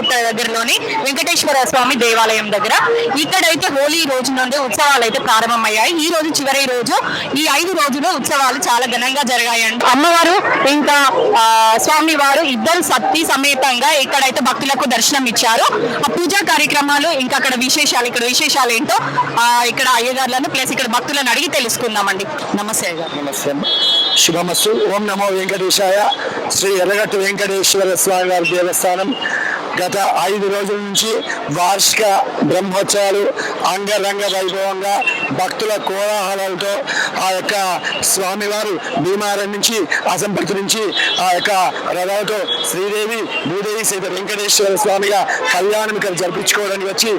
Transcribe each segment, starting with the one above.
గుట్ట దగ్గరలోని వెంకటేశ్వర స్వామి దేవాలయం దగ్గర. ఇక్కడైతే హోలీ రోజు నుండి ఉత్సవాలు అయితే ప్రారంభమయ్యాయి. ఈ రోజు చివరి రోజు. ఈ ఐదు రోజులు ఉత్సవాలు చాలా ఘనంగా జరిగాయండి అమ్మవారు ఇంకా స్వామి వారు ఇద్దరు సత్తి సమేతంగా ఇక్కడైతే భక్తులకు దర్శనం ఇచ్చారు. ఆ పూజా కార్యక్రమాలు ఇంకా అక్కడ విశేషాలు ఇక్కడ విశేషాలు ఏంటో ఇక్కడ అయ్యగారులను ప్లస్ ఇక్కడ భక్తులను అడిగి తెలుసుకుందామండి. నమస్తే నమస్తే శుభమస్సు ఓం నమో వెంకటేశాయ. శ్రీ ఎర్రగట్టు వెంకటేశ్వర స్వామి వారి దేవస్థానం. గత ఐదు రోజుల నుంచి వార్షిక బ్రహ్మోత్సవాలు అంగరంగ వైభవంగా భక్తుల కోలాహలాలతో ఆ యొక్క స్వామివారు భీమారం నుంచి అసంపర్తి నుంచి ఆ యొక్క రథాలతో శ్రీదేవి భూదేవి సీత వెంకటేశ్వర స్వామిగా కళ్యాణం ఇక్కడ జరిపించుకోవడానికి వచ్చి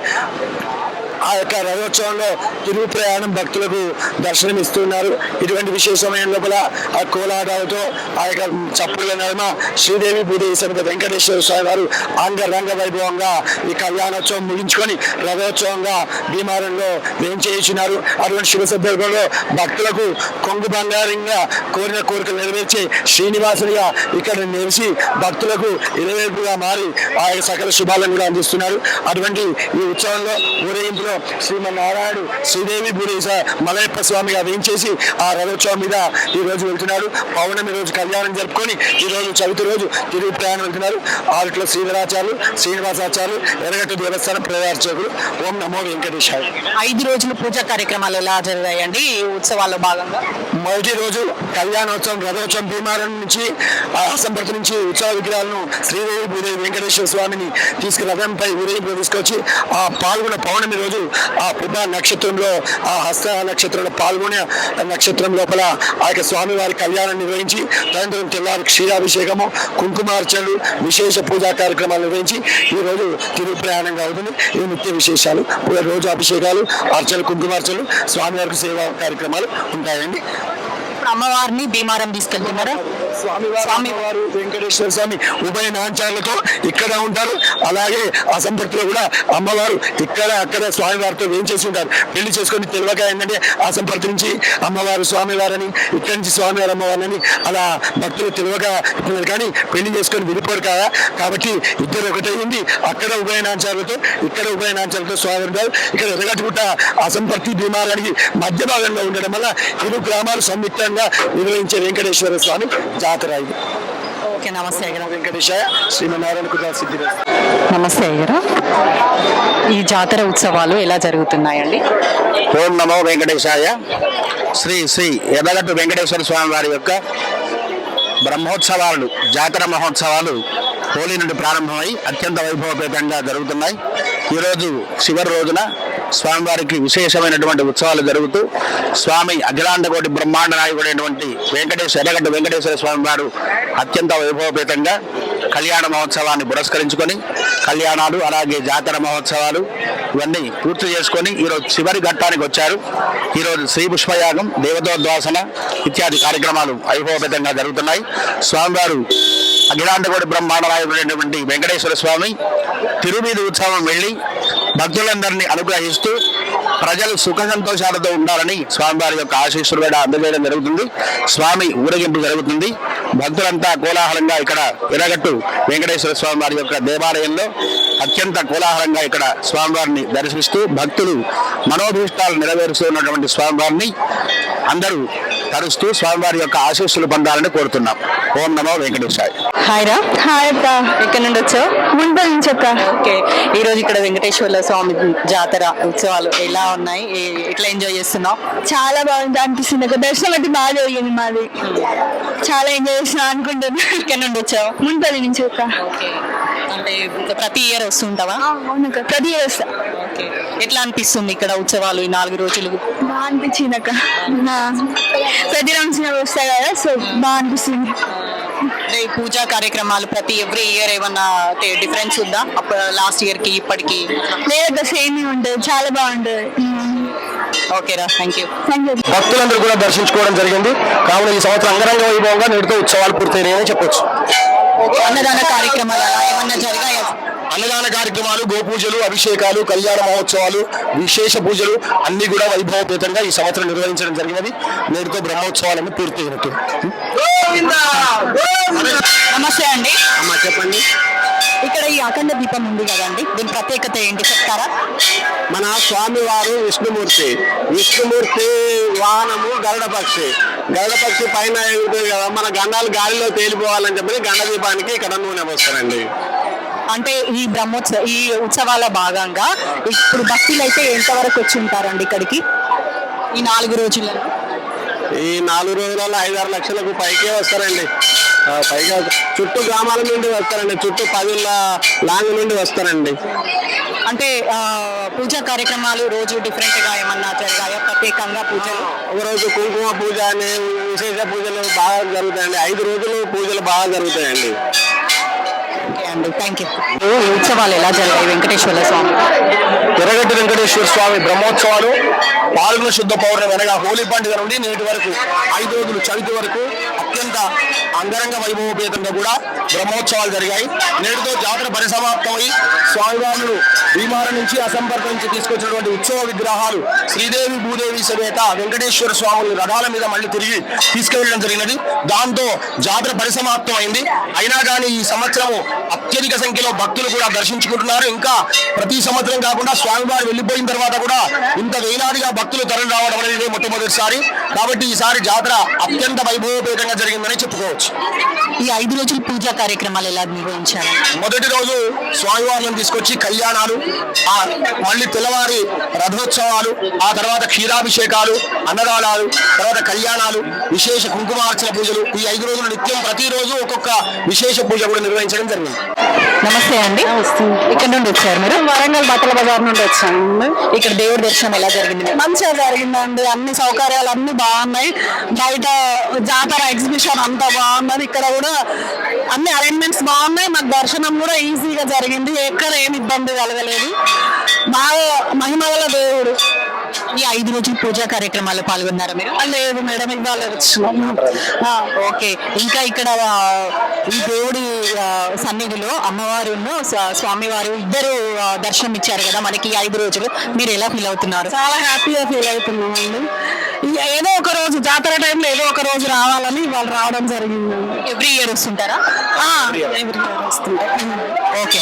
ఆ యొక్క రథోత్సవంలో తిరుగు ప్రయాణం భక్తులకు దర్శనం ఇస్తున్నారు. ఇటువంటి విశేషమైన లోపల ఆ కోలాటాలతో ఆ యొక్క చప్పుల నడమ శ్రీదేవి భూదేవి సమేత వెంకటేశ్వర స్వామి వారు అంగరంగ వైభవంగా ఈ కళ్యాణోత్సవం ముగించుకొని రథోత్సవంగా భీమారంలో వేయించేస్తున్నారు అటువంటి శుభ సందర్భంలో భక్తులకు కొంగు బంగారంగా కోరిన కోరికలు నెరవేర్చే శ్రీనివాసుడిగా ఇక్కడ నిలిచి భక్తులకు ఇరవేపుగా మారి ఆ యొక్క సకల శుభాలను కూడా అందిస్తున్నారు. అటువంటి ఈ ఉత్సవంలో ఊరేగింపులో శ్రీమన్నారాయణుడు శ్రీదేవి భూరేశ మలయప్ప స్వామిగా వేయించేసి ఆ రథోత్సవం మీద ఈ రోజు వెళ్తున్నారు. పౌర్ణమి రోజు కళ్యాణం జరుపుకొని ఈ రోజు చవితి రోజు తిరుగు ప్రయాణం వెళ్తున్నారు. ఆరుట్ల శ్రీధరాచార్యులు శ్రీనివాసాచార్యులు ఎర్రగట్టు దేవస్థానం ప్రదార్చకులు ఓం నమో వెంకటేశాయ. ఐదు రోజులు పూజా కార్యక్రమాలు ఎలా జరిగాయండి? ఈ ఉత్సవాల్లో భాగంగా? మొదటి రోజు కళ్యాణోత్సవం రథోత్సవం భీమారం నుంచి ఆ అసంపర్తి నుంచి ఉత్సవ విగ్రహాలను శ్రీదేవి భూదేవి వెంకటేశ్వర స్వామిని తీసుకు రథంపై ఊరేగింపు తీసుకొచ్చి ఆ పాల్గొన్న పౌర్ణమి రోజు ఆ పుబ్బ నక్షత్రంలో ఆ హస్త నక్షత్రంలో పాల్గొనే నక్షత్రం లోపల ఆ యొక్క స్వామివారి కళ్యాణం నిర్వహించి తదనంతరం తెల్లారి క్షీరాభిషేకము కుంకుమార్చనలు విశేష పూజా కార్యక్రమాలు నిర్వహించి ఈ రోజు తిరుగు ప్రయాణంగా అవుతుంది ఈ నిత్య విశేషాలు రోజు అభిషేకాలు అర్చనలు కుంకుమార్చనలు స్వామివారికి సేవా కార్యక్రమాలు ఉంటాయండి. ఇప్పుడు అమ్మవారిని భీమారం తీసుకెళ్తున్నారు. స్వామి వారు వెంకటేశ్వర స్వామి ఉభయ నాంచాలతో ఇక్కడ ఉంటారు. అలాగే అసంపర్తిలో కూడా అమ్మవారు ఇక్కడ అక్కడ స్వామివారితో వేయించేసి ఉంటారు? పెళ్ళి చేసుకొని తెలియక ఏంటంటే అసంపర్తి నుంచి అమ్మవారు స్వామివారని ఇక్కడి నుంచి స్వామివారు అమ్మవారని అలా భక్తులు తెలియక ఇస్తున్నారు. కానీ పెళ్ళి చేసుకొని విడిపోరు కదా. కాబట్టి ఇద్దరు ఒకటే ఉంది. అక్కడ ఉభయ నాంచాలతో ఇక్కడ ఉభయ నాంచాలతో స్వామి ఇక్కడ ఎర్రగట్టుకుంట అసంపర్తి భీమారానికి మధ్య భాగంలో ఉండడం వల్ల ఇరు గ్రామాలు సంయుక్తంగా నిర్వహించే వెంకటేశ్వర స్వామి జాతర ఇది. ఓకే నమస్తే వెంకటేశాయ శ్రీమన్నారాయణ సిద్ధి నమస్తే అయ్యగారు. ఈ జాతర ఉత్సవాలు ఎలా జరుగుతున్నాయండి? ఓం నమో వెంకటేశాయ. శ్రీ శ్రీ ఎర్రగట్టు వెంకటేశ్వర స్వామి వారి యొక్క బ్రహ్మోత్సవాలు జాతర మహోత్సవాలు హోలీ నుండి ప్రారంభమై అత్యంత వైభవపేతంగా జరుగుతున్నాయి. ఈరోజు చివరి రోజున స్వామివారికి విశేషమైనటువంటి ఉత్సవాలు జరుగుతూ స్వామి అఖిలాండకోటి బ్రహ్మాండ నాయకుడైనటువంటి వెంకటేశ్వర ఎర్రగడ్డ వెంకటేశ్వర స్వామి వారు అత్యంత వైభవపేతంగా కళ్యాణ మహోత్సవాన్ని పురస్కరించుకొని కళ్యాణాలు అలాగే జాతర మహోత్సవాలు ఇవన్నీ పూర్తి చేసుకొని ఈరోజు చివరి ఘట్టానికి వచ్చారు. ఈరోజు శ్రీ పుష్పయాగం దేవతోద్వాసన ఇత్యాది కార్యక్రమాలు వైభవపేతంగా జరుగుతున్నాయి. స్వామివారు అఖిలాండగోడి బ్రహ్మాండరాయుడైనటువంటి వెంకటేశ్వర స్వామి తిరుమీది ఉత్సవం వెళ్ళి భక్తులందరినీ అనుగ్రహిస్తూ ప్రజలు సుఖ సంతోషాలతో ఉండాలని స్వామివారి యొక్క ఆశీస్సులు కూడా అందజేయడం జరుగుతుంది. స్వామి ఊరేగింపు జరుగుతుంది. భక్తులంతా కోలాహలంగా ఇక్కడ ఎరగట్టు వెంకటేశ్వర స్వామి వారి యొక్క దేవాలయంలో అత్యంత కోలాహలంగా ఇక్కడ స్వామివారిని దర్శిస్తూ భక్తులు మనోభీష్టాలు నెరవేరుస్తున్నటువంటి స్వామివారిని అందరూ తరుస్తూ స్వామివారి యొక్క ఆశీస్సులు పొందాలని కోరుతున్నాం. ఓం నమో వెంకటేశాయ. హాయ్ రా. హాయ్ అక్క. ఎక్కడి నుండి వచ్చావు? ముందు నుంచి అక్క. ఓకే. ఈ రోజు ఇక్కడ వెంకటేశ్వర స్వామి జాతర ఉత్సవాలు ఎలా ఉన్నాయి? ఏ- ఎట్లా ఎంజాయ్ చేస్తున్నావు? చాలా బాగుంది అనిపిస్తుంది అక్క. దర్శనం అయితే బాగా జరిగింది మాది. చాలా ఎంజాయ్ చేసిన అనుకుంటున్నా ఎక్కడి నుండి వచ్చావు? ముంపల్లి నుంచి అక్క. ఓకే. అంటే ప్రతి ఇయర్ వస్తుంటావా? అవునక్క ప్రతి ఇయర్ వస్తా. ఓకే. ఎట్లా అనిపిస్తుంది ఇక్కడ ఉత్సవాలు ఈ నాలుగు రోజులు? బాగా అనిపించింది అక్క. నా ప్రతి రంజన వస్తా కదా సో బాగా అనిపిస్తుంది. అంటే ఈ పూజా కార్యక్రమాలు ప్రతి ఎవ్రీ ఇయర్ ఏమన్నా డిఫరెన్స్ ఉందా? అప్పుడు లాస్ట్ ఇయర్కి ఇప్పటికి లేదక్క సేమ్ ఉంటుంది చాలా బాగుంటుంది. ఓకే రా థ్యాంక్ యూ. Thank you. భక్తులందరూ కూడా దర్శించుకోవడం జరిగింది. కావున ఈ సంవత్సరం అంగరంగ వైభవంగా నేటితో ఉత్సవాలు పూర్తయినాయని చెప్పొచ్చు. అన్నదాన కార్యక్రమాలు ఏమన్నా జరిగాయా? అన్నదాన కార్యక్రమాలు గోపూజలు అభిషేకాలు కళ్యాణ మహోత్సవాలు విశేష పూజలు అన్ని కూడా వైభవపేతంగా ఈ సంవత్సరం నిర్వహించడం జరిగినది. నేటితో బ్రహ్మోత్సవాలన్నీ పూర్తయినట్టు. నమస్తే అండి. అమ్మా చెప్పండి. ఇక్కడ ఈ అఖండ దీపం ఉంది కదండి. దీని ప్రత్యేకత ఏంటి చెప్తారా? మన స్వామివారు విష్ణుమూర్తి. విష్ణుమూర్తి వాహనము గరుడ పక్షి. గరుడ పక్షి పైన కదా మన గండాలు గాలిలో తేలిపోవాలని చెప్పి గండ దీపానికి ఇక్కడ నూనె పోస్తారండి. అంటే ఈ బ్రహ్మోత్సవ ఈ ఉత్సవాల భాగంగా ఇప్పుడు భక్తులు అయితే ఎంతవరకు వచ్చి ఉంటారండి ఇక్కడికి? ఈ నాలుగు రోజులలో? ఈ నాలుగు రోజులలో ఐదారు లక్షలకు పైకే వస్తారండి. పైగా చుట్టూ గ్రామాల నుండి వస్తారండి. చుట్టూ పదిళ్ళ లాంగ్ నుండి వస్తారండి. అంటే పూజా కార్యక్రమాలు రోజు డిఫరెంట్గా ఏమన్నా జరిగాయా? ప్రత్యేకంగా పూజలు? ఒకరోజు కుంకుమ పూజ అని విశేష పూజలు బాగా జరుగుతాయండి. ఐదు రోజులు పూజలు బాగా జరుగుతాయండి. అండి. థ్యాంక్ యూ ఉత్సవాలు ఎలా జరిగాయి? వెంకటేశ్వర స్వామి. ఎర్రగడ్డ వెంకటేశ్వర స్వామి బ్రహ్మోత్సవాలు పాల్గొన శుద్ధ పౌర్ణమి అనగా హోలీ పండుగ నుండి నేటి వరకు ఐదు రోజులు చవితి వరకు అత్యంత అంగరంగ వైభవపేతంగా కూడా బ్రహ్మోత్సవాలు జరిగాయి. నేటితో జాతర పరిసమాప్తమై స్వామివారులు భీమారం నుంచి అసంపర్క నుంచి తీసుకొచ్చినటువంటి ఉత్సవ విగ్రహాలు శ్రీదేవి భూదేవి సమేత వెంకటేశ్వర స్వాములు రథాల మీద మళ్ళీ తిరిగి తీసుకెళ్ళడం జరిగినది. దాంతో జాతర పరిసమాప్తం అయింది అయినా కానీ ఈ సంవత్సరము అత్యధిక సంఖ్యలో భక్తులు కూడా దర్శించుకుంటున్నారు. ఇంకా ప్రతి సంవత్సరం కాకుండా స్వామివారు వెళ్ళిపోయిన తర్వాత కూడా ఇంత వేలాదిగా భక్తులు తరలి రావడం అనేది మొట్టమొదటిసారి. కాబట్టి ఈసారి జాతర అత్యంత వైభవపేతంగా జరిగిందని చెప్పుకోవచ్చు. ఈ ఐదు రోజుల పూజా కార్యక్రమాలు ఎలా నిర్వహించారు? మొదటి రోజు స్వామివారిని తీసుకొచ్చి కళ్యాణాలు ఆ మళ్ళీ తెల్లవారి రథోత్సవాలు ఆ తర్వాత క్షీరాభిషేకాలు అన్నదానాలు తర్వాత కళ్యాణాలు విశేష కుంకుమార్చన పూజలు. ఈ ఐదు రోజులు నిత్యం ప్రతిరోజు ఒక్కొక్క విశేష పూజ కూడా నిర్వహించడం జరిగింది. నమస్తే అండి. ఇక్కడ నుండి వచ్చారు మీరు? వరంగల్ బట్టల బజార్ నుండి వచ్చాను ఇక్కడ దేవుడి దర్శనం ఎలా జరిగింది? మంచిగా జరిగిందండి. అన్ని సౌకర్యాలు అన్ని బాగున్నాయి. బయట జాతర ఎగ్జిబిషన్ అంతా బాగున్నది ఇక్కడ కూడా అన్ని అరేంజ్మెంట్స్ బాగున్నాయి. మాకు దర్శనం కూడా ఈజీగా జరిగింది. ఎక్కడ ఏమి ఇబ్బంది కలగలేదు. బాగా మహిమగల దేవుడు. ఈ ఐదు రోజుల పూజా కార్యక్రమాల్లో పాల్గొన్నారా మీరు? లేదు మేడం ఇవాళ ఓకే. ఇంకా ఇక్కడ ఈ దేవుడి సన్నిధిలో అమ్మవారు స్వామివారు ఇద్దరు దర్శనం ఇచ్చారు కదా మనకి ఈ ఐదు రోజులు. మీరు ఎలా ఫీల్ అవుతున్నారు? చాలా హ్యాపీగా ఫీల్ అవుతున్నాం అండి ఏదో ఒక రోజు జాతర టైంలో ఏదో ఒక రోజు రావాలని వాళ్ళు రావడం జరిగింది. ఎవ్రీ ఇయర్ వస్తుంటారా? ఎవ్రీ ఇయర్ వస్తుంది ఓకే. ఓకే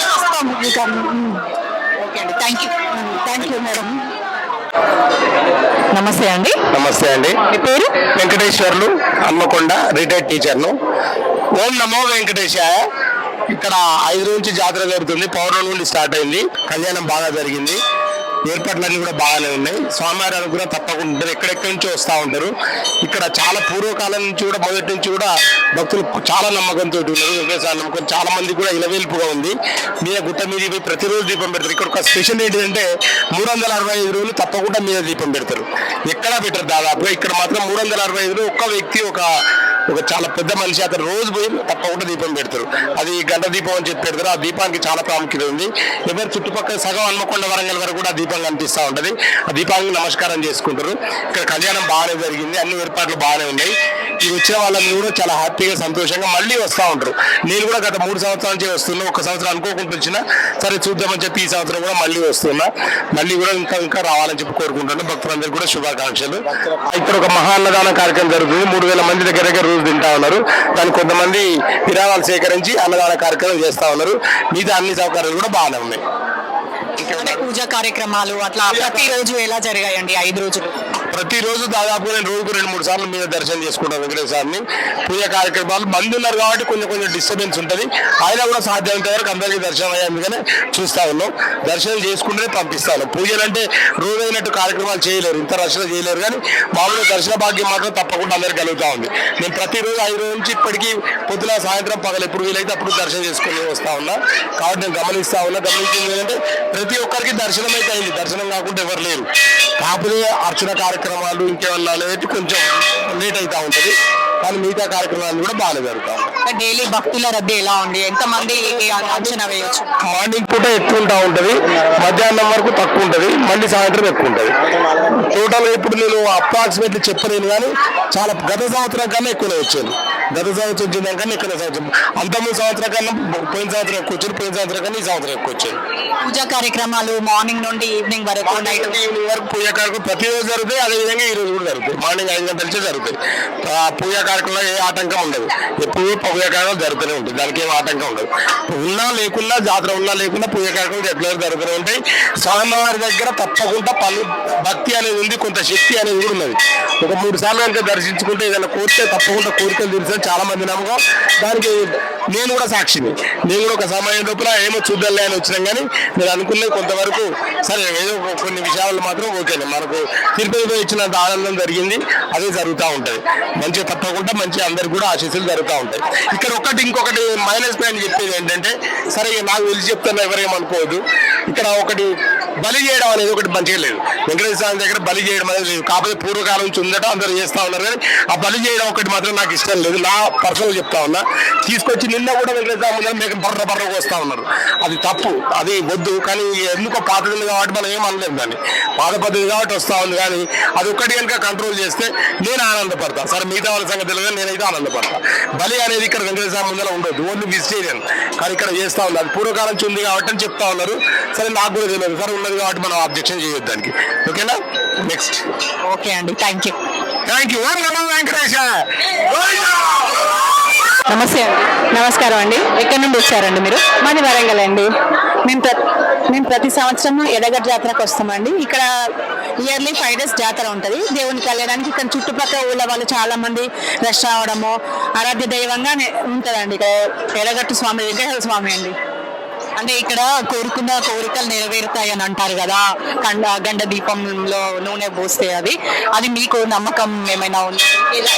ఓకే అండి. Thank you thank you madam నమస్తే అండి. నమస్తే అండి. మీ పేరు? వెంకటేశ్వర్లు హన్మకొండ రిటైర్డ్ టీచర్ను. ఓం నమో వెంకటేశాయ. ఇక్కడ ఐదు రోజు నుంచి జాతర జరుగుతుంది. పౌర్ణమి నుండి స్టార్ట్ అయింది. కళ్యాణం బాగా జరిగింది. ఏర్పాట్లన్నీ కూడా బాగానే ఉన్నాయి. స్వామివారి కూడా తప్పకుండా ఉంటారు. ఎక్కడెక్కడి నుంచి వస్తూ ఉంటారు. ఇక్కడ చాలా పూర్వకాలం నుంచి కూడా మొదటి నుంచి కూడా భక్తులు చాలా నమ్మకంతో ఉన్నారు వెంకటేశ్వర నమ్మకం చాలా మంది కూడా ఇలవేల్పుగా ఉంది. మీద గుట్ట మీద పోయి ప్రతిరోజు దీపం పెడతారు. ఇక్కడ ఒక స్పెషల్ ఏంటంటే మూడు వందల అరవై ఐదు రోజులు తప్పకుండా మీద దీపం పెడతారు. ఎక్కడా పెట్టరు దాదాపుగా. ఇక్కడ మాత్రం మూడు వందల అరవై ఐదు ఒక్క వ్యక్తి ఒక ఒక చాలా పెద్ద మనిషి అతను రోజు పోయి తప్పకుండా దీపం పెడతారు. అది గంట దీపం అని చెప్పి పెడతారు. ఆ దీపానికి చాలా ప్రాముఖ్యత ఉంది. ఎవరు చుట్టుపక్కల సగం హన్మకొండ వరంగల్ వరకు కూడా దీపం కనిపిస్తూ ఉంటది. ఆ దీపానికి నమస్కారం చేసుకుంటారు. ఇక్కడ కళ్యాణం బాగానే జరిగింది. అన్ని ఏర్పాట్లు బాగానే ఉన్నాయి. ఈ వచ్చిన వాళ్ళని కూడా చాలా హ్యాపీగా సంతోషంగా మళ్ళీ వస్తూ ఉంటారు. నేను కూడా గత మూడు సంవత్సరాల నుంచి వస్తున్నా. ఒక సంవత్సరం అనుకోకుండా వచ్చినా సరే చూద్దామని చెప్పి ఈ సంవత్సరం కూడా మళ్ళీ వస్తున్నా. మళ్ళీ కూడా ఇంకా ఇంకా రావాలని చెప్పి కోరుకుంటున్నాను. భక్తులందరికీ కూడా శుభాకాంక్షలు. ఇక్కడ ఒక మహా అన్నదాన కార్యక్రమం జరుగుతుంది. మూడు వేల మంది దగ్గర దగ్గర రోజు తింటా ఉన్నారు. దానికి కొంతమంది విరాళాలు సేకరించి అన్నదాన కార్యక్రమం చేస్తా ఉన్నారు. మిగతా అన్ని సౌకర్యాలు కూడా బాగానే ఉన్నాయి. పూజా కార్యక్రమాలు అట్లా ప్రతి రోజు ఎలా జరిగాయండి ఐదు రోజులు? ప్రతిరోజు దాదాపు నేను రోజుకు రెండు మూడు సార్లు మీద దర్శనం చేసుకుంటాను వెంకటేశ్వరాన్ని పూజ కార్యక్రమాలు మంది ఉన్నారు కాబట్టి కొంచెం కొంచెం డిస్టర్బెన్స్ ఉంటుంది. అయినా కూడా సాధ్యమైనంత వరకు అందరికీ దర్శనం అయ్యేందుకనే చూస్తా ఉన్నాం. దర్శనం చేసుకుంటేనే పంపిస్తాను పూజలు అంటే రోజైనట్టు కార్యక్రమాలు చేయలేరు. ఇంత రచన చేయలేరు కానీ మామూలుగా దర్శన భాగ్యం మాత్రం తప్పకుండా అందరికీ కలుగుతా ఉంది. నేను ప్రతిరోజు ఐదు రోజు నుంచి ఇప్పటికీ పొద్దున సాయంత్రం పగలు ఎప్పుడు వీలైతే అప్పుడు దర్శనం చేసుకుని వస్తా ఉన్నా. కాబట్టి నేను గమనిస్తా ఉన్నా. గమనించింది ఏంటంటే ప్రతి ఒక్కరికి దర్శనం అయితే అయింది. దర్శనం కాకుండా ఎవరు లేరు. కాకపోతే అర్చన కార్యక్రమం కార్యక్రమాలు ఇంకేమన్నా అనేది కొంచెం లేట్ అవుతా ఉంటది. కానీ మిగతా కార్యక్రమాలు కూడా బాగానే జరుగుతా డైలీ భక్తుల రద్దీ ఎలా ఉంది? ఎంత మంది అంచనా వేయొచ్చు? మార్నింగ్ పూట ఎక్కువ ఉంటా ఉంటది మధ్యాహ్నం వరకు తక్కువ ఉంటది మళ్ళీ సాయంత్రం ఎక్కువ ఉంటది. టోటల్ ఇప్పుడు నేను అప్రాక్సిమేట్లీ చెప్పలేను కానీ చాలా గత సంవత్సరం కన్నా ఎక్కువనే వచ్చాను. గత సంవత్సరం వచ్చిన కన్నా ఎక్కువ సంవత్సరం. అంతకుముందు సంవత్సరం కన్నా పోయిన సంవత్సరం ఎక్కువ వచ్చాను పోయిన సంవత్సరం కన్నా ఈ సంవత్సరం ఎక్కువ వచ్చాను పూజా కార్యక్రమాలు మార్నింగ్ నుండి ఈవినింగ్ వరకు నైట్ ఈవినింగ్ వరకు పూజ కార్యక్రమం ప్రతిరోజు జరుగుతాయి అదే విధంగా ఈ రోజు కూడా జరుగుతాయి. మార్నింగ్ ఐదు గంటల నుంచి జరుగుతాయి. ఆ పూజ కార్యక్రమంలో ఏ ఆటంకం ఉండదు. ఎప్పుడు పూజ కార్యక్రమాలు జరుగుతూనే ఉంటుంది. దానికి ఏం ఆటంకం ఉండదు. ఉన్నా లేకున్నా జాతర ఉన్నా లేకున్నా పూజ కార్యక్రమాలు రెగ్యులర్ జరుగుతూనే ఉంటాయి. స్వామివారి దగ్గర తప్పకుండా పలు భక్తి అనేది ఉంది కొంత శక్తి అనేది కూడా ఉన్నది. ఒక మూడు సార్లు కనుక దర్శించుకుంటే ఏదైనా కోరితే తప్పకుండా కోరికలు తీరుతుంది చాలా మంది నమ్మకం. దానికి నేను కూడా సాక్షిని నేను కూడా ఒక సమయం లోపల ఏమో చూద్దాంలే అని వచ్చినాం కానీ నేను అనుకున్నది కొంతవరకు సరే ఏదో కొన్ని విషయాలు మాత్రం ఓకేనే మనకు తిరుపతిలో ఇచ్చినంత ఆనందం జరిగింది. అదే జరుగుతూ ఉంటుంది. మంచిగా తప్పకుండా మంచి అందరికి కూడా ఆశీస్సులు జరుగుతూ ఉంటాయి. ఇక్కడ ఒకటి ఇంకొకటి మైనస్ పాయింట్ చెప్పేది ఏంటంటే సరే నాకు తెలిసి చెప్తున్నా ఎవరేమనుకోవద్దు ఇక్కడ ఒకటి బలి చేయడం అనేది ఒకటి మంచిగా లేదు. వెంకటేశ్వర స్వామి దగ్గర బలి చేయడం అనేది లేదు. కాకపోతే పూర్వకాలం నుంచి ఉందట అందరూ చేస్తా ఉన్నారు కానీ ఆ బలి చేయడం ఒకటి మాత్రం నాకు ఇష్టం లేదు. నా పర్సనల్ చెప్తా ఉన్నా. తీసుకొచ్చి నిన్న కూడా వెంకటేశ్వర స్వామి ముందర మేక బర్ర బర్రకు వస్తా ఉన్నారు. అది తప్పు. అది వద్దు. కానీ ఎందుకో పాతది ఉంది కాబట్టి మనం ఏం అనలేము దాన్ని. పాత పద్ధతి కాబట్టి వస్తా ఉంది కానీ అది ఒక్కటి కనుక కంట్రోల్ చేస్తే నేను ఆనందపడతా. సరే మిగతా వాళ్ళ సంగతి తెలియదు నేనైతే ఆనందపడతా. బలి అనేది ఇక్కడ వెంకటేశ్వర ముందర ఉండదు ఓన్లీ వెజిటేరియన్ కానీ ఇక్కడ చేస్తా ఉంది. అది పూర్వకాలం నుంచి ఉంది కాబట్టి అని చెప్తా ఉన్నారు. సరే నాకు కూడా తెలియదు. సరే ఉన్నది కాబట్టి మనం అబ్జెక్షన్ చేయొద్దు దానికి. ఓకేనా? నెక్స్ట్ ఓకే అండి థ్యాంక్ యూ థ్యాంక్ యూ నమో వెంకటేశ నమస్తే అండి. నమస్కారం అండి. ఎక్కడి నుండి వచ్చారండి మీరు? మాది వరంగల్ అండి. మేము ప్ర మేము ప్రతి సంవత్సరం ఎడగట్ జాతరకు వస్తామండి. ఇక్కడ ఇయర్లీ ఫైవ్ డేస్ జాతర ఉంటుంది. దేవుని కళ్యాణానికి ఇక్కడ చుట్టుపక్కల ఊళ్ళ వాళ్ళు చాలా మంది రష్ రావడము ఆరాధ్య దైవంగా ఉంటుందండి. ఇక్కడ ఎడగట్టు స్వామి వెంకటేశ్వర స్వామి అండి. అంటే ఇక్కడ కోరుకున్న కోరికలు నెరవేరుతాయి అని అంటారు కదా. కండ గండ దీపంలో నూనె పోస్తే అది. అది మీకు నమ్మకం ఏమైనా ఉంది?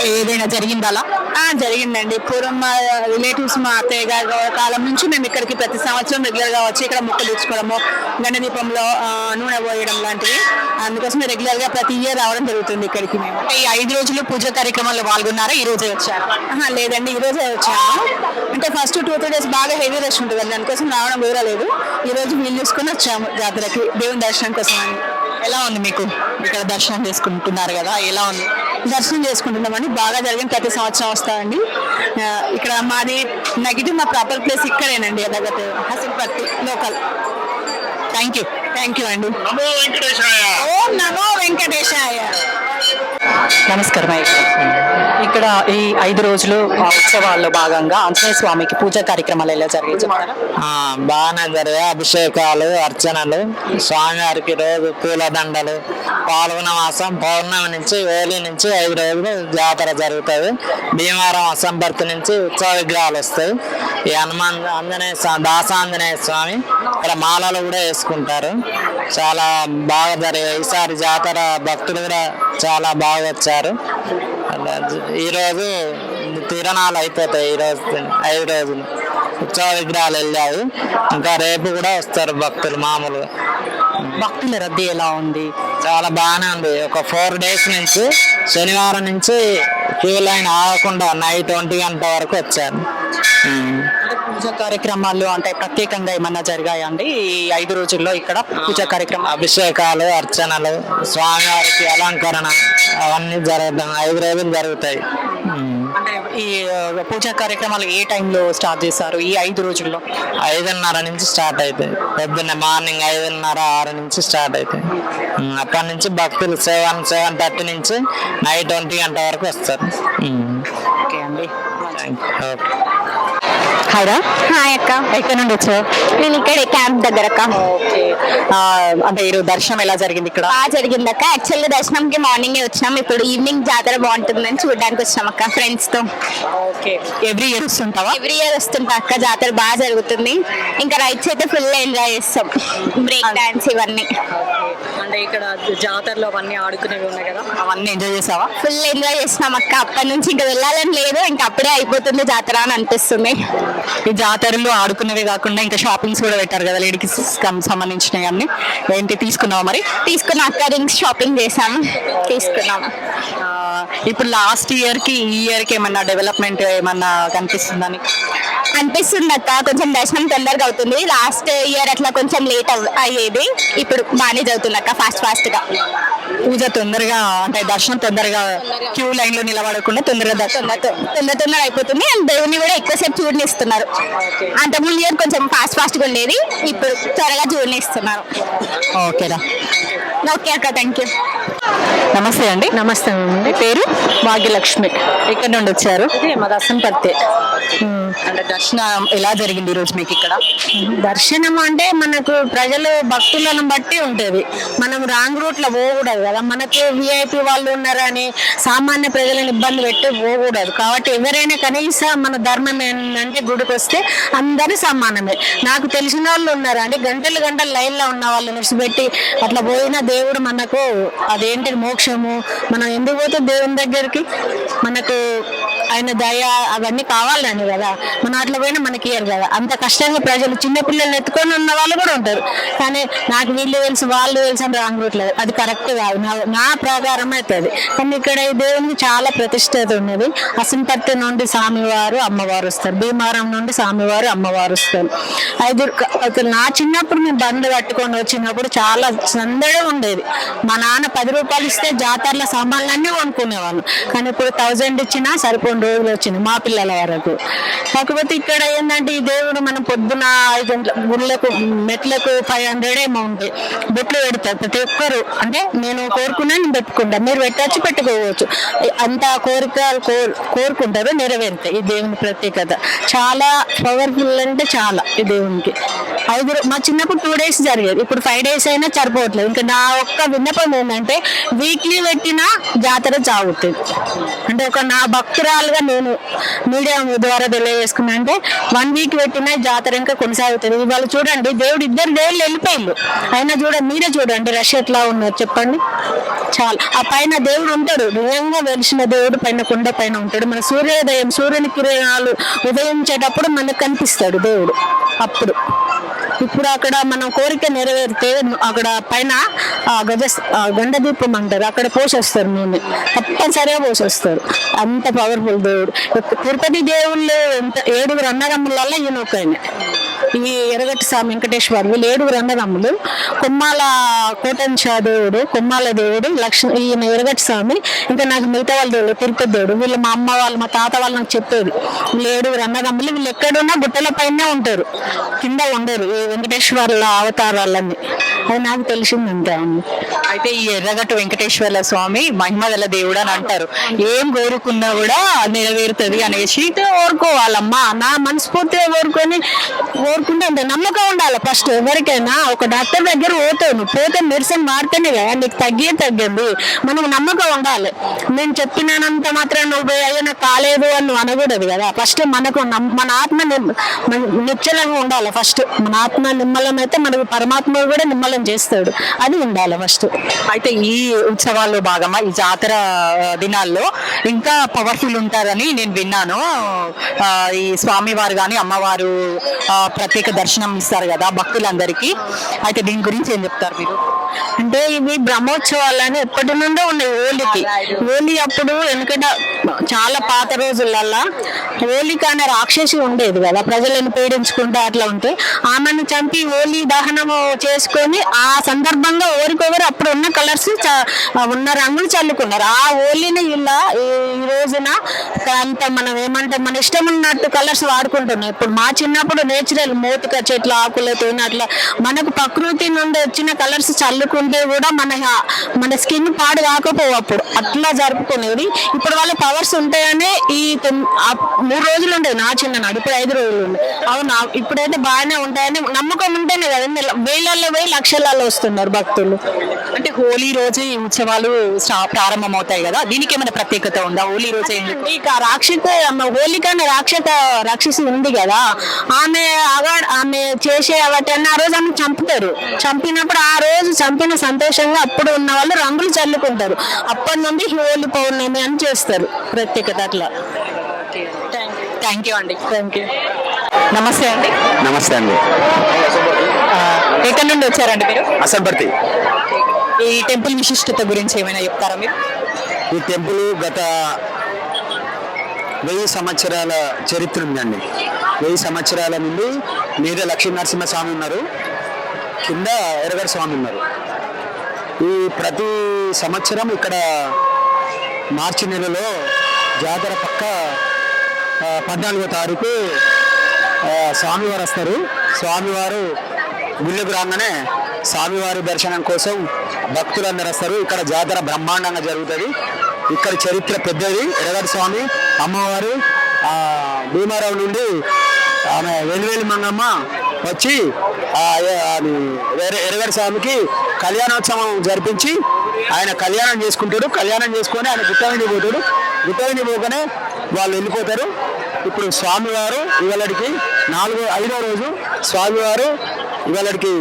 ఏదైనా జరిగిందా జరిగిందండి. పూర్వం మా రిలేటివ్స్ మా అత్తయ్య గారి కాలం నుంచి మేము ఇక్కడికి ప్రతి సంవత్సరం రెగ్యులర్గా వచ్చి ఇక్కడ మొక్కలు తెచ్చుకోవడము గండ దీపంలో ఆ, నూనె పోయడం లాంటివి. అందుకోసం రెగ్యులర్గా ప్రతి ఇయర్ రావడం జరుగుతుంది ఇక్కడికి మేము. ఈ ఐదు రోజులు పూజ కార్యక్రమాల్లో పాల్గొన్నారా? ఈ రోజే వచ్చారు? లేదండి. ఈ రోజే వచ్చాము. అంటే ఫస్ట్ టూ త్రీ డేస్ బాగా హెవీ రష్ ఉంటుంది దానికోసం రావడం కుదరలేదు ఈ రోజు వీలు చూసుకొని వచ్చాము జాతరకి దేవుని దర్శనం కోసం అని ఎలా ఉంది మీకు ఇక్కడ దర్శనం చేసుకుంటున్నారు కదా? ఎలా ఉంది? దర్శనం చేసుకుంటున్నామండి. బాగా జరిగింది. ప్రతి సంవత్సరం వస్తామండి ఇక్కడ మాది నెగిటివ్ మా ప్రాపర్ ప్లేస్ ఇక్కడేనండి ఎలాగైతే హసిల్పట్టి local. Thank you thank you అండి. నమో వెంకటేశాయ. ఓం నమో వెంకటేశాయ. నమస్కారం ఇక్కడ ఈ ఐదు రోజులు ఉత్సవాల్లో భాగంగా ఆంజనేయ స్వామికి పూజా కార్యక్రమాలు ఎలా జరిగాయి ఆ, బాగానే జరిగాయి. అభిషేకాలు అర్చనలు స్వామివారికి రోజు పూలదండలు పాల్గొన మాసం పౌర్ణమి నుంచి హోలీ నుంచి ఐదు రోజులు జాతర జరుగుతుంది. భీమవరం అసంబర్తి నుంచి ఉత్సవ విగ్రహాలు వస్తాయి. ఈ హనుమాన్ ఆంజనేయ స్వామి దాసాంజనేయ స్వామి ఇక్కడ మాలలు కూడా వేసుకుంటారు. చాలా బాగా జరిగాయి. ఈసారి జాతర భక్తులు కూడా చాలా బాగా జ- ఈరోజు తిరణాలు అయిపోతాయి ఈ రోజు ఐదు రోజులు. ఉత్సవ విగ్రహాలు వెళ్ళాయి. ఇంకా రేపు కూడా వస్తారు భక్తులు మామూలుగా. భక్తుల రద్దీ ఎలా ఉంది? చాలా బాగానే ఉంది. ఒక ఫోర్ డేస్ నుంచి శనివారం నుంచి క్యూ లైన్ ఆగకుండా నైట్ ఒంటి గంట వరకు వచ్చారు. పూజా కార్యక్రమాలు అంటే ప్రత్యేకంగా ఏమన్నా జరిగాయా అండి ఈ ఐదు రోజుల్లో ఇక్కడ పూజా కార్యక్రమాలు అభిషేకాలు అర్చనలు స్వామివారికి అలంకరణ అవన్నీ జరుగుతాయి ఐదు రోజులు జరుగుతాయి. అంటే ఈ పూజా కార్యక్రమాలు ఏ టైంలో స్టార్ట్ చేశారు? ఈ ఐదు రోజుల్లో? ఐదున్నర నుంచి స్టార్ట్ అవుతాయి పొద్దున్న మార్నింగ్ ఐదున్నర ఆరు నుంచి స్టార్ట్ అవుతాయి అప్పటి నుంచి భక్తులు సెవెన్ సెవెన్ థర్టీ నుంచి నైట్ ఒంటి గంట వరకు వస్తారు. ఓకే అండి. ఓకే. హాయ్ రా హాయ్ అక్క. ఎక్కడి నుండి వచ్చావు? నేను ఇక్కడ క్యాంప్ దగ్గర అక్క అంటే ఈరోజు దర్శనం ఎలా జరిగింది ఇక్కడ? బాగా జరిగింది అక్క యాక్చువల్గా దర్శనంకి మార్నింగ్ వచ్చినాం. ఇప్పుడు ఈవినింగ్ జాతర బాగుంటుందని చూడడానికి వచ్చినాం అక్క ఫ్రెండ్స్తో ఓకే. ఎవ్రీ ఇయర్ వస్తుంటావా? ఎవ్రీ ఇయర్ వస్తుంటా అక్క. జాతర బాగా జరుగుతుంది. ఇంకా రైట్స్ అయితే ఫుల్ ఎంజాయ్ చేస్తాం. బ్రేక్ డాన్స్ ఇవన్నీ. అంటే ఇక్కడ జాతరలో అవన్నీ ఆడుకునేవి ఉన్నాయి కదా? అవన్నీ ఎంజాయ్ చేసావా? ఫుల్ ఎంజాయ్ చేసినాం అక్క. అప్పటి నుంచి ఇంకా వెళ్ళాలని లేదు. ఇంకా అప్పుడే అయిపోతుంది జాతర అని అనిపిస్తుంది. ఈ జాతరలో ఆడుకునేవి కాకుండా ఇంకా షాపింగ్స్ కూడా పెట్టారు కదా లేడీస్ సంబంధించినవి అన్ని. ఏంటి తీసుకున్నావా మరి? తీసుకున్న అక్క. రింగ్స్ షాపింగ్ చేసాం. తీసుకున్నాం. ఇప్పుడు లాస్ట్ ఇయర్కి ఈ ఇయర్కి ఏమన్నా డెవలప్మెంట్ ఏమన్నా కనిపిస్తుందని అనిపిస్తుంది అక్క. కొంచెం దర్శనం తొందరగా అవుతుంది. లాస్ట్ ఇయర్ అట్లా కొంచెం లేట్ అయ్యేది. ఇప్పుడు బాగానే చదువుతుంది అక్క ఫాస్ట్ ఫాస్ట్గా. పూజ తొందరగా అంటే దర్శనం తొందరగా క్యూ లైన్లో నిలబడకుండా తొందరగా దర్శనం తొందర తొందర తొందర అయిపోతుంది. అండ్ దేవుని కూడా ఎక్కువసేపు చూడనిస్తున్నారు. అంత ముందు ఇయర్ కొంచెం ఫాస్ట్ ఫాస్ట్గా ఉండేది. ఇప్పుడు త్వరగా చూడనిస్తున్నారు. ఓకేరా ఓకే అక్క థ్యాంక్ యూ నమస్తే అండి. నమస్తే మీ పేరు? భాగ్యలక్ష్మి. ఎక్కడి నుండి వచ్చారు? ఇది మా దర్శనపర్తి అంటే దర్శనం ఎలా జరిగింది ఈ రోజు మీకు ఇక్కడ? దర్శనం అంటే మనకు ప్రజలు భక్తులను బట్టి ఉంటది. మనం రాంగ్ రూట్లో పోకూడదు కదా. మనకి విఐపి వాళ్ళు ఉన్నారని సామాన్య ప్రజలను ఇబ్బంది పెట్టి పోకూడదు. కాబట్టి ఎవరైనా కనీసం మన ధర్మం ఏంటంటే గుడికి వస్తే అందరూ సమానమే. నాకు తెలిసిన వాళ్ళు ఉన్నారు అంటే గంటలు గంటలు లైన్లో ఉన్న వాళ్ళు నిడిచిపెట్టి అట్లా పోయిన దేవుడు మనకు ఏంటి మోక్షము? మనం ఎందుకు పోతే దేవుని దగ్గరికి? మనకు ఆయన దయ అవన్నీ కావాలని కదా. మనం అట్లా పోయినా మనకి ఇయ్యరు కదా. అంత కష్టంగా ప్రజలు చిన్న పిల్లల్ని ఎత్తుకొని ఉన్న వాళ్ళు కూడా ఉంటారు. కానీ నాకు వీళ్ళు తెలుసు వాళ్ళు తెలుసు అని రాంగ్ రూట్ అది కరెక్ట్ కాదు. నా- నా ప్రకారం అవుతుంది కానీ ఇక్కడ ఈ దేవునికి చాలా ప్రతిష్టత ఉన్నది. అసంపత్తి నుండి స్వామివారు అమ్మవారు వస్తారు. భీమారం నుండి స్వామివారు అమ్మవారు వస్తారు. ఐదు నా చిన్నప్పుడు మేము బంద్ కట్టుకొని వచ్చినప్పుడు చాలా సందడం ఉండేది. మా నాన్న పది రూపాయలు ఇస్తే జాతరల సామాన్లన్నీ కొనుక్కునేవాళ్ళు. కానీ ఇప్పుడు థౌజండ్ ఇచ్చినా సరిపోని రోజులు వచ్చింది మా పిల్లల వరకు. కాకపోతే ఇక్కడ ఏంటంటే ఈ దేవుడు మనం పొద్దున ఐదు గంటల గుళ్ళకు మెట్లకు ఫైవ్ హండ్రెడ్ ఏమో ఉంది. బొట్లు పెడతారు ప్రతి ఒక్కరు. అంటే నేను కోరుకున్నా నేను పెట్టుకుంటా. మీరు పెట్టచ్చు పెట్టుకోవచ్చు. అంత కోరికలు కోరు కోరుకుంటారు నెరవేరుతాయి ఈ దేవుని ప్రత్యేకత. చాలా పవర్ఫుల్ అంటే చాలా ఈ దేవునికి. ఐదు మా చిన్నప్పుడు టూ డేస్ జరిగేది. ఇప్పుడు ఫైవ్ డేస్ అయినా సరిపోవట్లేదు. ఇంకా నా ఒక్క విన్నపం ఏంటంటే వీక్లీ పెట్టిన జాతర చాగుతుంది అంటే ఒక నా భక్తురాలుగా నేను మీడియా ద్వారా తెలియజేసుకున్నా అంటే వన్ వీక్ పెట్టిన జాతర ఇంకా కొనసాగుతుంది. ఇవాళ చూడండి దేవుడు ఇద్దరు దేవుళ్ళు వెళ్ళిపోయిండు అయినా చూడ మీరే చూడండి రష్ ఎట్లా ఉన్నారు చెప్పండి. చాలా. ఆ పైన దేవుడు ఉంటాడు. నిజంగా వెలిసిన దేవుడు పైన కొండ పైన ఉంటాడు. మన సూర్యోదయం సూర్యుని కిరణాలు ఉదయించేటప్పుడు మనకు కనిపిస్తాడు దేవుడు. అప్పుడు. ఇప్పుడు అక్కడ మనం కోరిక నెరవేరితే అక్కడ పైన గజ గండదీపం గండ దీపం అంటారు. అక్కడ పోషేస్తారు నూనె. తప్పనిసరిగా పోషేస్తారు. అంత పవర్ఫుల్ దేవుడు. తిరుపతి దేవుళ్ళు ఎంత ఏడుగురు అన్నదమ్ములలో ఈయన ఒక ఆయన ఈ ఎరగట్టి స్వామి వెంకటేశ్వర వీళ్ళు ఏడుగురు అన్నదమ్ములు కొమ్మాల కోటంశా దేవుడు కొమ్మాల దేవుడు లక్ష్మి ఈయన ఎరగట్టి స్వామి ఇంకా నాకు మిగతా వాళ్ళ దేవుడు తిరుపతి దేవుడు వీళ్ళు మా అమ్మ వాళ్ళు మా తాత వాళ్ళు నాకు చెప్పేది వీళ్ళు ఏడుగురు అన్నదమ్ములు వీళ్ళు ఎక్కడున్నా గుట్టల పైనే ఉంటారు కింద ఉండరు ఈ వెంకటేశ్వర్ల అవతారాలన్నీ. అది నాకు తెలిసిందంతే అయితే ఈ ఎర్రగట్టు వెంకటేశ్వర్ల స్వామి మహిమగల దేవుడు అని అంటారు. ఏం కోరుకున్నా కూడా నెరవేరుతుంది అనేసి. కోరుకోవాలమ్మా నా మనస్ఫూర్తిగా కోరుకొని కోరుకుంటే ఉంటే నమ్మకం ఉండాలి ఫస్ట్ ఎవరికైనా. ఒక డాక్టర్ దగ్గర పోతాను పోతే మెడిసిన్ వాడితేనే కదా నీకు తగ్గే తగ్గింది. మనకు నమ్మకం ఉండాలి. నేను చెప్పినానంత మాత్రం నువ్వు అయినా అయ్యో నాకు కాలేదు అని నువ్వు అనకూడదు కదా. ఫస్ట్ మనకు మన ఆత్మ నిశ్చలంగా ఉండాలి ఫస్ట్ మన ఆత్మ నిమ్మలం అయితే మనకు పరమాత్మ కూడా నిమ్మలం చేస్తాడు. అది ఉండాలి ఫస్ట్ అయితే ఈ ఉత్సవాల్లో భాగమా ఈ జాతర దినాల్లో ఇంకా పవర్ఫుల్ ఉంటారని నేను విన్నాను. ఈ స్వామివారు కానీ అమ్మవారు ప్రతి ప్రత్యేక దర్శనం ఇస్తారు కదా భక్తులందరికీ. అయితే దీని గురించి ఏం చెప్తారు మీరు? అంటే ఇవి బ్రహ్మోత్సవాలని ఎప్పటి నుండో ఉన్నాయి హోలీకి హోలీ అప్పుడు ఎందుకంటే చాలా పాత రోజులల్లా హోలిక అనే రాక్షసి ఉండేది కదా. ప్రజలను పీడించుకుంటూ అట్లా ఉంటే ఆమెను చంపి హోలీ దహనము చేసుకొని ఆ సందర్భంగా ఓరికొవరు అప్పుడు ఉన్న కలర్స్ ఉన్న రంగులు చల్లుకున్నారు. ఆ హోలీని ఇలా ఈ రోజున అంత మనం ఏమంటే మన ఇష్టం ఉన్నట్టు కలర్స్ వాడుకుంటున్నాం ఇప్పుడు మా చిన్నప్పుడు నేచురల్ మూతక చెట్లు ఆకులతో అట్లా మనకు ప్రకృతి నుండి వచ్చిన కలర్స్ చల్లుకుంటే కూడా మన మన స్కిన్ పాడు కాకపోవు అప్పుడు. అట్లా జరుపుకునేది. ఇప్పుడు వాళ్ళ పవర్స్ ఉంటాయని ఈ మూడు రోజులు ఉండేది నా చిన్ననాడు. ఇప్పుడు ఐదు రోజులు ఉండే. అవునా ఇప్పుడైతే బాగానే ఉంటాయని నమ్మకం ఉంటేనే కదా. వేలల్లో పోయి లక్షలలో వస్తున్నారు భక్తులు. అంటే హోలీ రోజు ఈ ఉత్సవాలు స్టా- ప్రారంభమవుతాయి కదా. దీనికి ఏమైనా ప్రత్యేకత ఉందా? హోలీ రోజు ఇక రాక్షిత హోలిక అనే రాక్షత రాక్షసి ఉంది కదా. ఆమె ఆమె చేసే వాటిని ఆ రోజు ఆమె చంపుతారు. చంపినప్పుడు ఆ రోజు చంపిన సంతోషంగా అప్పుడు ఉన్న వాళ్ళు రంగులు చల్లుకుంటారు. అప్పటి నుండి హోలీ పౌర్ణమి అని చేస్తారు. ప్రత్యేకత అట్లా థ్యాంక్ యూ అండి. థ్యాంక్ యూ నమస్తే అండి. నమస్తే అండి. ఎక్కడి నుండి వచ్చారండి మీరు? అసంపర్తి. ఈ టెంపుల్ విశిష్టత గురించి ఏమైనా చెప్తారా మీరు? ఈ టెంపుల్ గత వెయ్యి సంవత్సరాల చరిత్ర ఉందండి. వెయ్యి సంవత్సరాల నుండి మీద లక్ష్మీ నరసింహస్వామి ఉన్నారు. కింద ఎరగడ స్వామి ఉన్నారు. ఈ ప్రతి సంవత్సరం ఇక్కడ మార్చి నెలలో జాతర పక్క పద్నాలుగో తారీఖు స్వామివారు వస్తారు. స్వామివారు గుళ్ళకు రాగానే స్వామివారి దర్శనం కోసం భక్తులందరూ వస్తారు. ఇక్కడ జాతర బ్రహ్మాండంగా జరుగుతుంది. ఇక్కడ చరిత్ర పెద్దది. ఎరగడి స్వామి అమ్మవారు భీమారావు నుండి ఆమె వెలివేలి మంగమ్మ వచ్చి ఆ ఎరగడి స్వామికి కళ్యాణోత్సవం జరిపించి ఆయన కళ్యాణం చేసుకుంటాడు. కళ్యాణం చేసుకొని ఆయన గుట్టవిండి పోతాడు. గుట్టవిండి పోగానే వాళ్ళు వెళ్ళిపోతారు. ఇప్పుడు స్వామివారు ఇవాళకి నాలుగో ఐదో రోజు స్వామివారు ఇవాళకి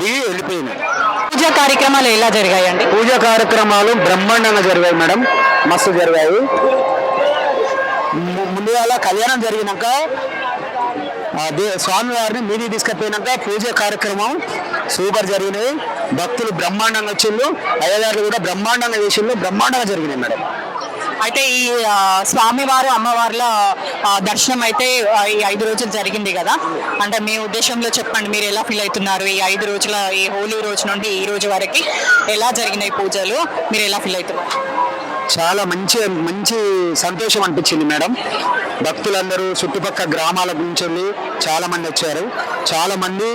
దిగి వెళ్ళిపోయింది పూజా కార్యక్రమాలు ఎలా జరిగాయండి? పూజా కార్యక్రమాలు బ్రహ్మాండంగా జరిగాయి మేడం. మస్తు జరిగాయి. ముందుగా కళ్యాణం జరిగినాక స్వామివారిని మీది తీసుకుపోయినాక పూజ కార్యక్రమం సూపర్ జరిగినాయి. భక్తులు బ్రహ్మాండంగా వచ్చిండ్రు. అయ్యగారులు కూడా బ్రహ్మాండంగా చేసిండ్రు. బ్రహ్మాండంగా జరిగినాయి మేడం. అయితే ఈ స్వామివారు అమ్మవార్ల దర్శనం అయితే ఈ ఐదు రోజులు జరిగింది కదా? అంటే మీ ఉద్దేశంలో చెప్పండి మీరు ఎలా ఫీల్ అవుతున్నారు ఈ ఐదు రోజుల ఈ హోలీ రోజు నుండి ఈ రోజు వరకు? ఎలా జరిగినాయి పూజలు? మీరు ఎలా ఫీల్ అవుతున్నారు? చాలా మంచి మంచి సంతోషం అనిపించింది మేడం. భక్తులందరూ చుట్టుపక్కల గ్రామాల నుంచి చాలా మంది వచ్చారు. చాలా మంది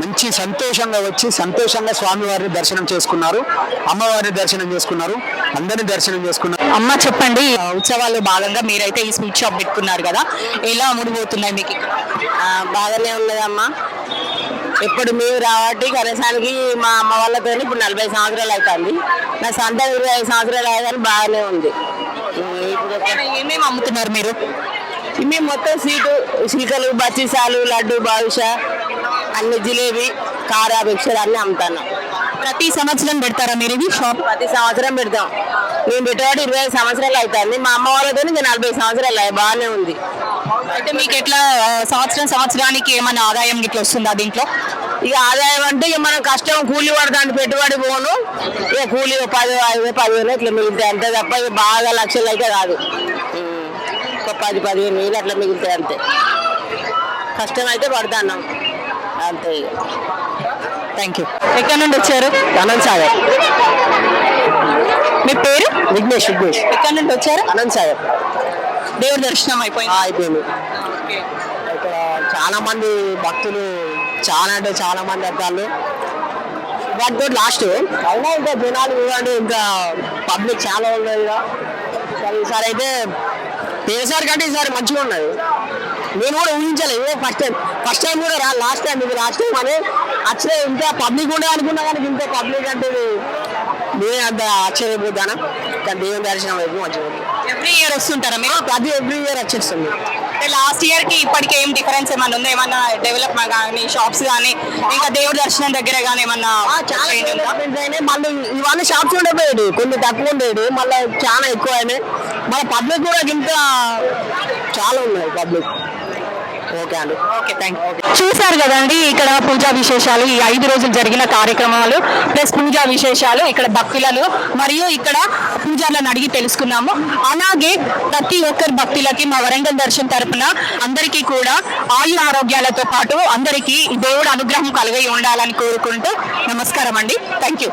మంచి సంతోషంగా వచ్చి సంతోషంగా స్వామివారిని దర్శనం చేసుకున్నారు అమ్మవారిని దర్శనం చేసుకున్నారు అందరిని దర్శనం చేసుకున్నారు. అమ్మ చెప్పండి. ఉత్సవాల్లో భాగంగా మీరైతే ఈ స్వీట్ షాప్ పెట్టుకున్నారు కదా. ఎలా ముడిపోతున్నాయి మీకు? బాగానే ఉన్నదమ్మా ఇప్పుడు మేము రావట్టి కనీసానికి మా అమ్మ వాళ్ళతో ఇప్పుడు నలభై సంవత్సరాలు అవుతుంది నా సొంత ఇరవై ఐదు సంవత్సరాలు అయ్యాలని బాగానే ఉంది. ఇప్పుడు ఏమేమి అమ్ముతున్నారు మీరు? మేము మొత్తం స్వీటు సిల్కలు బచ్చీసాలు లడ్డు బాదుష అన్ని జిలేబీ కారా మిక్చర్ అన్ని అమ్ముతాను. ప్రతి సంవత్సరం పెడతారా మీరు ఇది షాప్? ప్రతి సంవత్సరం పెడతాం. మేము పెట్టేవాడు ఇరవై ఐదు సంవత్సరాలు అవుతుంది. మా అమ్మ వాళ్ళతో ఇంకా నలభై సంవత్సరాలు బాగానే ఉంది. అయితే మీకు ఎట్లా సంవత్సరం సంవత్సరానికి ఏమైనా ఆదాయం ఇట్లా వస్తుందా దీంట్లో? ఇక ఆదాయం అంటే ఇక మనం కష్టం కూలి పడతాను పెట్టుబడి పోను. ఇక కూలి పది ఐదు పదివేలు ఇట్లా మిగులుతాయి. అంతే తప్ప ఇక బాగా లక్షలు అయితే కాదు. ఒక పది పదిహేను వేలు అట్లా మిగులుతాయి అంతే. కష్టం అయితే పడతాను అంతే ఇక. థ్యాంక్ యూ ఎక్కడి నుండి వచ్చారు? అనంత్ సాగర్. మీ పేరు? విఘ్నేష్ విఘ్నేష్. ఎక్కడి నుండి వచ్చారు? అనంత్ సాగర్. దేవుడి దర్శనం అయిపోయింది? అయిపోయింది. ఇక్కడ చాలా మంది భక్తులు చాలా అంటే చాలా మంది వస్తారు వాటితో లాస్ట్? అయినా ఇంకా జనాలు చూడండి ఇంకా పబ్లిక్ చాలా. సరే ఈసారి అయితే పోయినసారి కంటే ఈసారి మంచిగా ఉన్నది. నేను కూడా ఊహించలేదు ఫస్ట్ టైం ఫస్ట్ టైం కూడా రా లాస్ట్ టైం ఇది లాస్ట్ టైం అని. అచ్చే ఇంత పబ్లిక్ ఉండే అనుకున్నా కానీ ఇంత పబ్లిక్ అంటే ఇది నేనే అంత ఆశ్చర్యపోతాను? కానీ దేవుని దర్శనం వైపు మంచిగా ఎవ్రీ ఇయర్ వస్తుంటారా మీరు? ప్రతి ఎవ్రీ ఇయర్ వచ్చేస్తుంది. లాస్ట్ ఇయర్కి ఇప్పటికి ఏం డిఫరెన్స్ ఏమన్నా ఉందా? ఏమన్నా డెవలప్మెంట్ కానీ షాప్స్ కానీ ఇంకా దేవుడి దర్శనం దగ్గర కానీ ఏమన్నా మళ్ళీ ఇవన్నీ షాప్స్ ఉండేపోయాడు కొన్ని తక్కువ ఉండేది మళ్ళీ చాలా ఎక్కువ అయినాయి. మన పబ్లిక్ కూడా ఇంత చాలా ఉన్నాయి పబ్లిక్ ఓకే అండి కదండి ఇక్కడ పూజా విశేషాలు ఈ ఐదు రోజులు జరిగిన కార్యక్రమాలు ప్లస్ పూజా విశేషాలు ఇక్కడ భక్తులను మరియు ఇక్కడ పూజారులను అడిగి తెలుసుకున్నాము. అలాగే ప్రతి ఒక్కరి భక్తులకి మా వరంగల్ దర్శన్ తరపున అందరికీ కూడా ఆయుర ఆరోగ్యాలతో పాటు అందరికీ ఈ దేవుడు అనుగ్రహం కలిగి ఉండాలని కోరుకుంటూ నమస్కారం అండి. Thank you